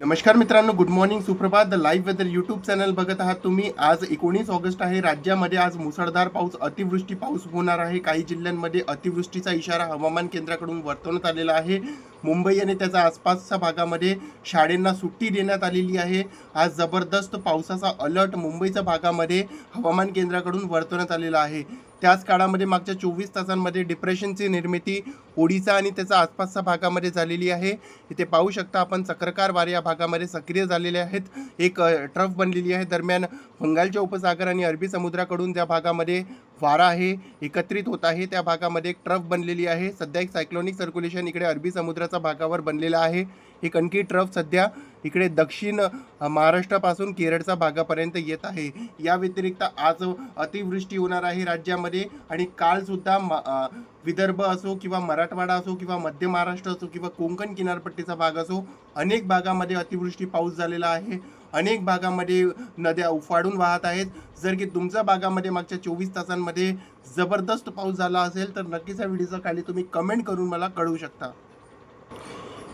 नमस्कार मित्रांनो good morning सुप्रभात. The live weather YouTube channel बघत आहात तुम्ही. आज एकोणीस ऑगस्ट आहे. राज्यामध्ये आज मुसळधार पाऊस अतिवृष्टी पाऊस होणार आहे. काही जिल्ह्यांमध्ये अतिवृष्टीचा इशारा हवामान केंद्राकडून वर्तवण्यात आलेला आहे. मुंबई आणि त्याच्या आसपासच्या भागामध्ये शाळेंना सुट्टी देण्यात आलेली आहे. आज जबरदस्त पावसाचा अलर्ट मुंबईच्या भागामध्ये हवामान केंद्राकडून वर्तवण्यात आलेला आहे. त्याच काळामध्ये मागच्या चोवीस तासांमध्ये डिप्रेशनची निर्मिती ओडिसा आणि त्याचा आसपासच्या भागामध्ये झालेली आहे. इथे पाहू शकता आपण चक्रकार वारे या भागामध्ये सक्रिय झालेले आहेत. एक ट्रफ बनलेली आहे. दरम्यान बंगालच्या उपसागर आणि अरबी समुद्राकडून त्या भागामध्ये वारा आहे. एकत्रित होत आहे. त्या भागामध्ये एक ट्रफ बनलेली आहे. सध्या एक सायक्लोनिक सर्क्युलेशन इकडे अरबी समुद्राच्या भागावर बनलेला आहे. एक आणखी ट्रफ सध्या इकडे दक्षिण महाराष्ट्रापासून केरळच्या भागापर्यंत येत आहे. या व्यतिरिक्त आज अतिवृष्टी होणार आहे राज्यामध्ये आणि कालसुद्धा मा विदर्भ असो किंवा मराठवाडा असो किंवा मध्य महाराष्ट्र असो किंवा कोकण किनारपट्टीचा भाग असो अनेक भागामध्ये अतिवृष्टी पाऊस झालेला आहे. अनेक भागामध्ये नद्या उफाडून वाहत आहेत. जर की तुमच्या भागामध्ये मागच्या चोवीस तासांमध्ये जबरदस्त पाऊस झाला असेल तर नक्कीच या व्हिडिओचा खाली तुम्ही कमेंट करून मला कळवू शकता.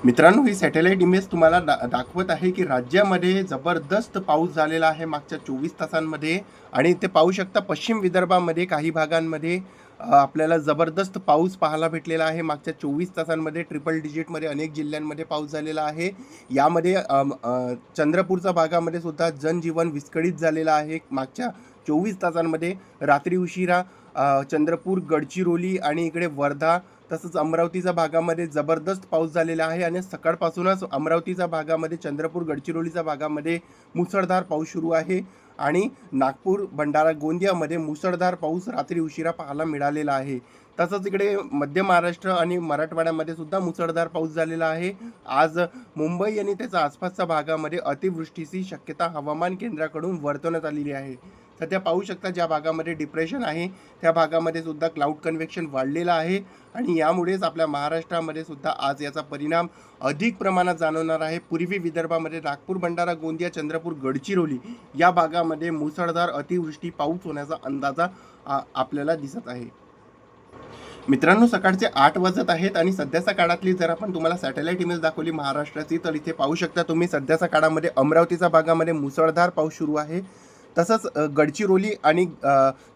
मित्रांनो ही सॅटेलाइट इमेज तुम्हाला दा दाखवत आहे की राज्यामध्ये जबरदस्त पाऊस झालेला आहे मागच्या चोवीस तासांमध्ये आणि ते पाहू शकता पश्चिम विदर्भामध्ये काही भागांमध्ये आपल्याला जबरदस्त पाऊस पाहायला भेटलेला आहे. मागच्या चोवीस तासांमध्ये ट्रिपल डिजिटमध्ये अनेक जिल्ह्यांमध्ये पाऊस झालेला आहे. यामध्ये चंद्रपूरच्या भागामध्ये सुद्धा जनजीवन विस्कळीत झालेलं आहे. मागच्या चोवीस तासांमध्ये रात्री उशिरा चंद्रपूर गडचिरोली आणि इकडे वर्धा तसंच अमरावतीच्या भागामध्ये जबरदस्त पाऊस झालेला आहे आणि सकाळपासूनच अमरावतीच्या भागामध्ये चंद्रपूर गडचिरोलीच्या भागामध्ये मुसळधार पाऊस सुरू आहे आणि नागपूर भंडारा गोंदियामध्ये मुसळधार पाऊस रात्री उशिरा पाहायला मिळालेला आहे. तसंच इकडे मध्य महाराष्ट्र आणि मराठवाड्यामध्ये सुद्धा मुसळधार पाऊस झालेला आहे. आज मुंबई आणि त्याच्या आसपासच्या भागामध्ये अतिवृष्टीची शक्यता हवामान केंद्राकडून वर्तवण्यात आलेली आहे. सध्या पाहू शकता ज्या भागामध्ये डिप्रेशन आहे त्या भागामध्ये सुद्धा क्लाउड कन्व्हेक्शन वाढलेलं आहे आणि यामुळेच आपल्या महाराष्ट्रामध्ये सुद्धा आज याचा परिणाम अधिक प्रमाणात जाणवणार आहे. पूर्वी विदर्भामध्ये नागपूर भंडारा गोंदिया चंद्रपूर गडचिरोली या भागामध्ये मुसळधार अतिवृष्टी पाऊस होण्याचा अंदाजा आपल्याला दिसत आहे. मित्रांनो सकाळचे आठ वाजत आहेत आणि सध्याच्या काळातली जर आपण तुम्हाला सॅटेलाइट इमेज दाखवली महाराष्ट्राची तर इथे पाहू शकता तुम्ही सध्याच्या काळामध्ये अमरावतीच्या भागामध्ये मुसळधार पाऊस सुरू आहे. तसंच गडचिरोली आणि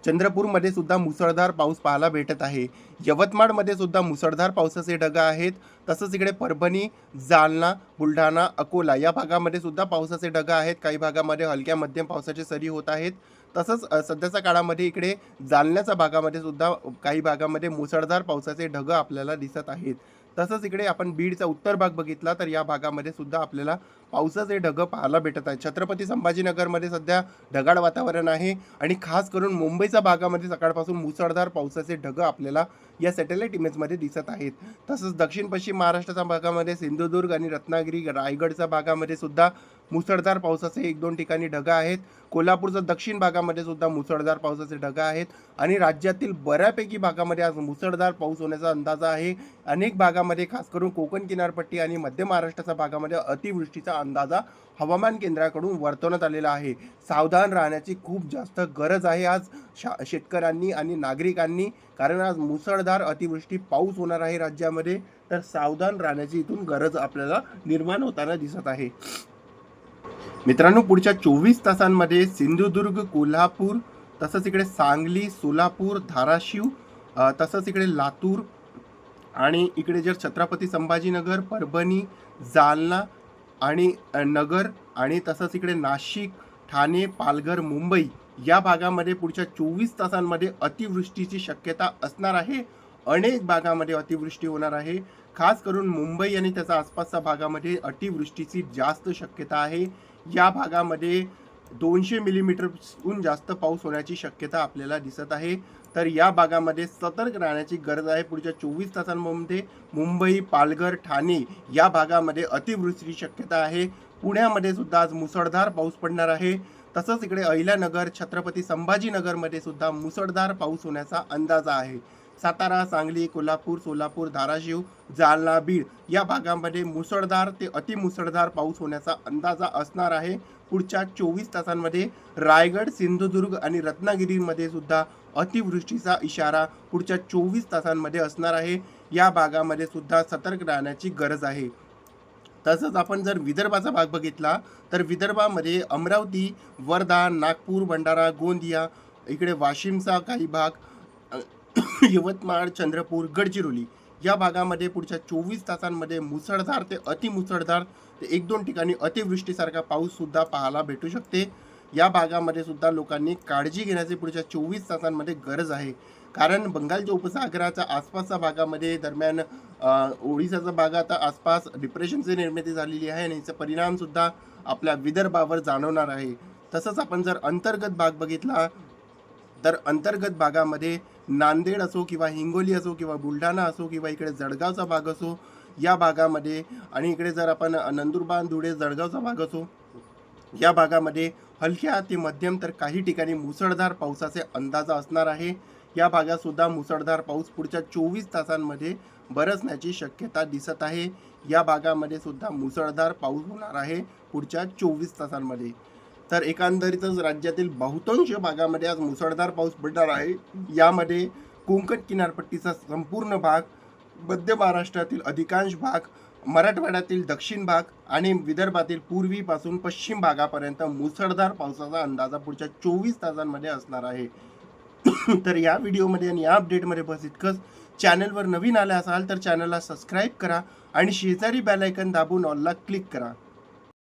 चंद्रपूरमध्ये सुद्धा मुसळधार पाऊस पाहायला भेटत आहे. यवतमाळमध्ये सुद्धा मुसळधार पावसाचे ढग आहेत. तसंच इकडे परभणी जालना बुलढाणा अकोला या भागामध्ये सुद्धा पावसाचे ढग आहेत. काही भागामध्ये हलक्या मध्यम पावसाचे सरी होत आहेत. तसंच सध्याच्या काळामध्ये इकडे जालन्याच्या भागामध्ये सुद्धा काही भागामध्ये मुसळधार पावसाचे ढग आपल्याला दिसत आहेत. तसंच इकडे आपण बीडचा उत्तर भाग बघितला तर या भागामध्ये सुद्धा आपल्याला पावसाचे ढग पाहायला भेटत आहेत. छत्रपती संभाजीनगरमध्ये सध्या ढगाळ वातावरण आहे आणि खास करून मुंबईच्या भागामध्ये सकाळपासून मुसळधार पावसाचे ढग आपल्याला या सॅटेलाइट इमेजमध्ये दिसत आहेत. तसंच दक्षिण पश्चिम महाराष्ट्राच्या भागामध्ये सिंधुदुर्ग आणि रत्नागिरी रायगडच्या भागामध्ये सुद्धा मुसळधार पावसाचे एक दोन ठिकाणी ढगं आहेत. कोल्हापूरच्या दक्षिण भागामध्ये सुद्धा मुसळधार पावसाचे ढगं आहेत. आणि राज्यातील बऱ्यापैकी भागामध्ये आज मुसळधार पाऊस होण्याचा अंदाज आहे. अनेक भागामध्ये खास करून कोकण किनारपट्टी आणि मध्य महाराष्ट्राच्या भागामध्ये अतिवृष्टीचा अंदाजा हवामान केंद्राकडून वर्तवण्यात आलेला आहे. सावधान राहण्याची खूप जास्त गरज आहे आज शा शेतकऱ्यांनी आणि नागरिकांनी. कारण आज मुसळधार अतिवृष्टी पाऊस होणार आहे राज्यामध्ये तर सावधान राहण्याची इथून गरज आपल्याला निर्माण होताना दिसत आहे. मित्रांनो पुढच्या चोवीस तासांमध्ये सिंधुदुर्ग कोल्हापूर तसंच इकडे सांगली सोलापूर धाराशिव तसंच इकडे लातूर आणि इकडे जर छत्रपती संभाजीनगर परभणी जालना आणि नगर आणि तसंच इकडे नाशिक ठाणे पालघर मुंबई या भागामध्ये पुढच्या चोवीस तासांमध्ये अतिवृष्टीची शक्यता असणार आहे. अनेक भागामध्ये अतिवृष्टी होणार आहे. खास करून मुंबई आणि त्याचा आसपासच्या भागामध्ये अतिवृष्टीची जास्त शक्यता आहे. या भागामध्ये दोनशे मिलीमीटरहून जास्त पाऊस होण्याची शक्यता आपल्याला दिसत आहे. तर या भागामध्ये सतर्क राहण्याची गरज आहे. पुढच्या चोवीस तासांमध्ये मुंबई पालघर ठाणे या भागामध्ये अतिवृष्टीची शक्यता आहे. पुण्यामध्ये सुद्धा आज मुसळधार पाऊस पडणार आहे. तसंच इकडे अहिल्यानगर छत्रपती संभाजीनगरमध्ये सुद्धा मुसळधार पाऊस होण्याचा अंदाजा आहे. सातारा सांगली कोल्हापूर सोलापूर धाराशिव जालना बीड या भागामध्ये मुसळधार ते अतिमुसळधार पाऊस होण्याचा अंदाजा असणार आहे. पुढच्या चोवीस तासांमध्ये रायगड सिंधुदुर्ग आणि रत्नागिरीमध्ये सुद्धा अतिवृष्टीचा इशारा पुढच्या चोवीस तासांमध्ये असणार आहे. या भागामध्ये सुद्धा सतर्क राहण्याची गरज आहे. तसंच आपण जर विदर्भाचा भाग बघितला तर विदर्भामध्ये अमरावती वर्धा नागपूर भंडारा गोंदिया इकडे वाशिमचा काही भाग यवतमाळ चंद्रपूर गडचिरोली या भागामध्ये पुढच्या चोवीस तासांमध्ये मुसळधार ते अतिमुसळधार ते एक दोन ठिकाणी अतिवृष्टीसारखा पाऊस सुद्धा पाहायला भेटू शकते. या भागामध्ये सुद्धा लोकांनी काळजी घेण्याची पुढच्या चोवीस तासांमध्ये गरज आहे. कारण बंगालच्या उपसागराच्या आसपासच्या भागामध्ये दरम्यान ओडिसाचा ओडिसाचा भागात आसपास डिप्रेशनची निर्मिती झालेली आहे आणि याचा परिणामसुद्धा आपल्या विदर्भावर जाणवणार आहे. तसंच आपण जर अंतर्गत भाग बघितला तर अंतर्गत भागामध्ये नांदेड असो किंवा हिंगोली असो किंवा बुलढाणा असो किंवा इकडे जळगावचा भाग असो या भागामध्ये आणि इकडे जर आपण नंदुरबार धुळे जळगावचा भाग असो या भागामध्ये हलक्या ते मध्यम तर काही ठिकाणी मुसळधार पावसाचे अंदाज असणार आहे. या भागातसुद्धा मुसळधार पाऊस पुढच्या चोवीस तासांमध्ये बरसण्याची शक्यता दिसत आहे. या भागामध्ये सुद्धा मुसळधार पाऊस होणार आहे पुढच्या चोवीस तासांमध्ये. तर एकंदरीतच राज्यातील बहुतांश भागामध्ये आज मुसळधार पाऊस पडणार आहे. यामध्ये कोकण किनारपट्टीचा संपूर्ण भाग मध्य महाराष्ट्रातील अधिकांश भाग मराठवाड्यातील दक्षिण भाग आणि विदर्भातील पूर्वीपासून पश्चिम भागापर्यंत मुसळधार पावसाचा अंदाजा पुढच्या चोवीस तासांमध्ये असणार आहे. तर या व्हिडिओमध्ये आणि या अपडेटमध्ये बस इतकंच. चॅनलवर नवीन आले असाल तर चॅनलला सबस्क्राईब करा आणि शेजारी बेल आयकन दाबून ऑलला क्लिक करा.